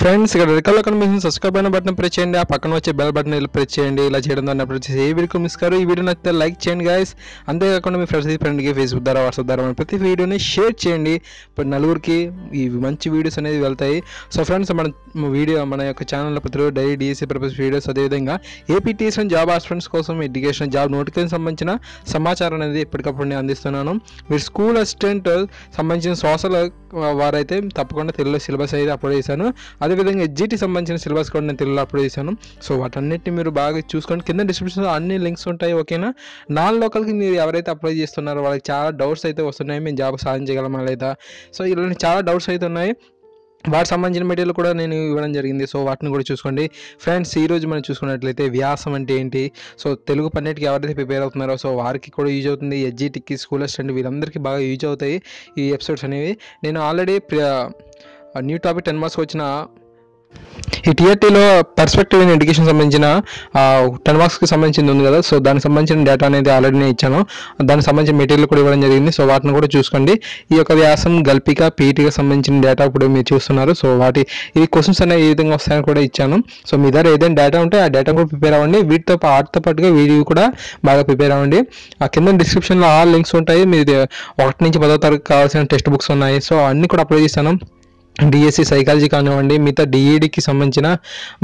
Friends ఇక్కడ recall కనిపిస్తుంది. Subscribe అయిన బటన్ ప్రెస్ చేయండి. ఆ పక్కన వచ్చే బెల్ బటన్ ప్రెస్ చేయండి. ఇలా చేయడం ద్వారా ప్రెస్ చేసి ఏ వీడియో మిస్ కారు. ఈ వీడియో నచ్చితే లైక్ చేయండి గాయస్ అంతేకాకుండా మీ ఫ్రెండ్స్ ఫ్రెండ్కి ఫేస్బుక్ ద్వారా వాట్సాప్ ద్వారా ప్రతి వీడియోని షేర్ చేయండి. ఇప్పుడు నలుగురికి ఈ మంచి వీడియోస్ అనేది వెళ్తాయి. సో ఫ్రెండ్స్ మన వీడియో మన యొక్క ఛానల్లో ప్రతిరోజు డైలీ డిఎస్సీ పర్పస్ వీడియోస్ అదేవిధంగా ఏపీటీఎస్ఎన్ జాబ్ ఆస్పిరెంట్స్ కోసం ఎడ్యుకేషన్ జాబ్ నోటిఫికేషన్ సంబంధించిన సమాచారం అనేది ఎప్పటికప్పుడు నేను అందిస్తున్నాను. మీరు స్కూల్ అసిస్టెంట్ సంబంధించిన సోషల్ వారైతే తప్పకుండా తెలుగులో సిలబస్ అయితే అప్లోడ్ చేశాను. అదేవిధంగా ఎడ్జిటీ సంబంధించిన సిలబస్ కూడా నేను తెలుగులో అప్లోడ్ చేశాను. సో వాటన్నిటిని మీరు బాగా చూసుకోండి. కింద డిస్క్రిప్షన్లో అన్ని లింక్స్ ఉంటాయి ఓకేనా నాన్ లోకల్కి మీరు ఎవరైతే అప్లై చేస్తున్నారో వాళ్ళకి చాలా డౌట్స్ అయితే వస్తున్నాయి. మేము జాబ్ సాధించగలమా లేదా? సో ఇలాంటి చాలా డౌట్స్ అయితే ఉన్నాయి. వాటికి సంబంధించిన మెటీరియల్ కూడా నేను ఇవ్వడం జరిగింది. సో వాటిని కూడా చూసుకోండి. ఫ్రెండ్స్ ఈ రోజు మనం చూసుకున్నట్లయితే వ్యాసం అంటే ఏంటి? సో తెలుగు పన్నెట్కి ఎవరైతే ప్రిపేర్ అవుతున్నారో సో వారికి కూడా యూజ్ అవుతుంది. ఎస్జిటికి స్కూల్ అసిస్టెంట్ వీళ్ళందరికీ బాగా యూజ్ అవుతాయి ఈ ఎపిసోడ్స్ అనేవి. నేను ఆల్రెడీ న్యూ టాపిక్ టెన్ మార్క్స్కి వచ్చిన ఈ టీఆర్టీలో పర్స్పెక్టివ్ ఇన్ ఎడ్యుకేషన్ సంబంధించిన టెన్ మార్క్స్కి సంబంధించింది ఉంది కదా సో దానికి సంబంధించిన డేటా అనేది ఆల్రెడీ నేను ఇచ్చాను. దానికి సంబంధించిన మెటీరియల్ కూడా ఇవ్వడం జరిగింది సో వాటిని కూడా చూసుకోండి. ఈ యొక్క వ్యాసం గల్పిక పీటీకి సంబంధించిన డేటా కూడా మీరు చూస్తున్నారు సో వాటి ఈ క్వశ్చన్స్ అనేవి ఏ విధంగా వస్తాయని కూడా ఇచ్చాను. సో మీ దగ్గర ఏదైనా డేటా ఉంటే ఆ డేటా కూడా ప్రిపేర్ అవ్వండి. వీటితో వాటితో పాటుగా వీడియో కూడా బాగా ప్రిపేర్ అవ్వండి. ఆ కింద డిస్క్రిప్షన్లో ఆల్ లింక్స్ ఉంటాయి. మీరు ఒకటి నుంచి పదో తరగతి కావాల్సిన టెక్స్ట్ బుక్స్ ఉన్నాయి. సో అన్ని కూడా అప్లై చేశాను డిఎస్సి సైకాలజీ కానివ్వండి మిగతా డిఈడికి సంబంధించిన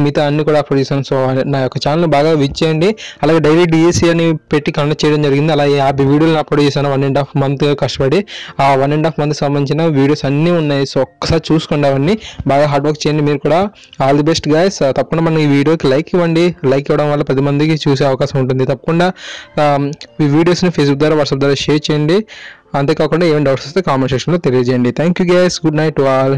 మిగతా అన్ని కూడా అప్లోడ్ చేశాను సో నా యొక్క ఛానల్ బాగా విచ్ చేయండి. అలాగే డైలీ డిఎస్సి అని పెట్టి కండక్ట్ చేయడం జరిగింది. అలాగే యాభై వీడియోలు అప్లోడ్ చేశాను. వన్ అండ్ హాఫ్ మంత్ కష్టపడి ఆ వన్ అండ్ హాఫ్ మంత్ సంబంధించిన వీడియోస్ అన్నీ ఉన్నాయి. సో ఒక్కసారి చూసుకోండి అవన్నీ. బాగా హార్డ్ వర్క్ చేయండి మీరు కూడా. ఆల్ ది బెస్ట్ గాయస్ తప్పకుండా మన ఈ వీడియోకి లైక్ ఇవ్వండి. లైక్ ఇవ్వడం వల్ల పది మందికి చూసే అవకాశం ఉంటుంది. తప్పకుండా um, ఈ వీడియోస్ని ఫేస్బుక్ ద్వారా వాట్సాప్ ద్వారా షేర్ చేయండి. అంతేకాకుండా ఏమైనా డౌట్స్ వస్తే కామెంట్ సెక్షన్లో తెలియజేయండి. Thank you guys good night all